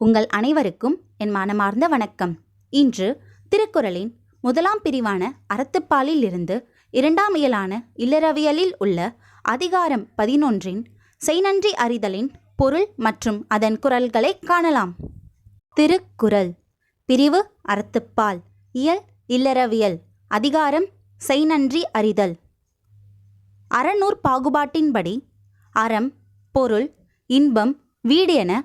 உங்கள் அனைவருக்கும் என் மனமார்ந்த வணக்கம். இன்று திருக்குறளின் முதலாம் பிரிவான அறத்துப்பாலில் இருந்து இரண்டாம் இயலான இல்லறவியலில் உள்ள அதிகாரம் பதினொன்றின் செய்நன்றி அறிதலின் பொருள் மற்றும் அதன் குரல்களை காணலாம். திருக்குறள். பிரிவு அறத்துப்பால். இயல் இல்லறவியல். அதிகாரம் செய்நன்றி அறிதல். அறநூற் பாகுபாட்டின்படி அறம் பொருள் இன்பம் வீடு என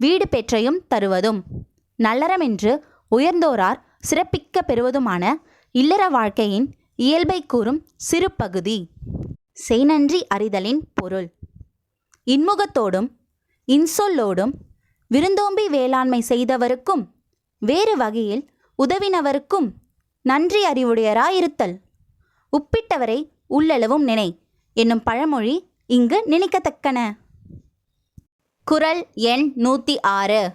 வீடு பெற்றையும் தருவதும். நல்லறமென்று உயர்ந்தோரார் சிறப்பிக்க பெறுவதுமான இல்லற வாழ்க்கையின் இயல்பை கூறும் சிறு பகுதி செய்நன்றி அறிதலின் பொருள். இன்முகத்தோடும் இன்சொல்லோடும் விருந்தோம்பி வேளாண்மை செய்தவருக்கும் வேறு வகையில் உதவினவருக்கும் நன்றி அறிவுடையராயிருத்தல். உப்பிட்டவரை உள்ளளவும் நினை என்னும் பழமொழி இங்கு நினைக்கத்தக்கன. குறள் எண் நூற்றி ஆறு.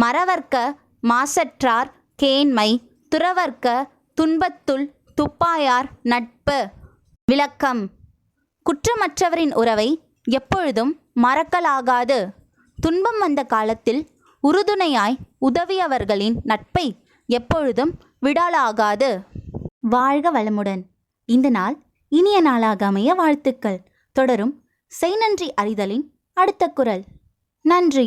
மறவர்க்க மாசற்றார் கேண்மை துறவர்க்க துன்பத்துள் துப்பாயார் நட்பு. விளக்கம். குற்றமற்றவரின் உறவை எப்பொழுதும் மறக்கலாகாது. துன்பம் வந்த காலத்தில் உறுதுணையாய் உதவியவர்களின் நட்பை எப்பொழுதும் விடலாகாது. வாழ்க வளமுடன். இந்த நாள் இனிய நாளாக அமைய வாழ்த்துக்கள். தொடரும் செய்நன்றி அறிதலின் அடுத்த குரல். நன்றி.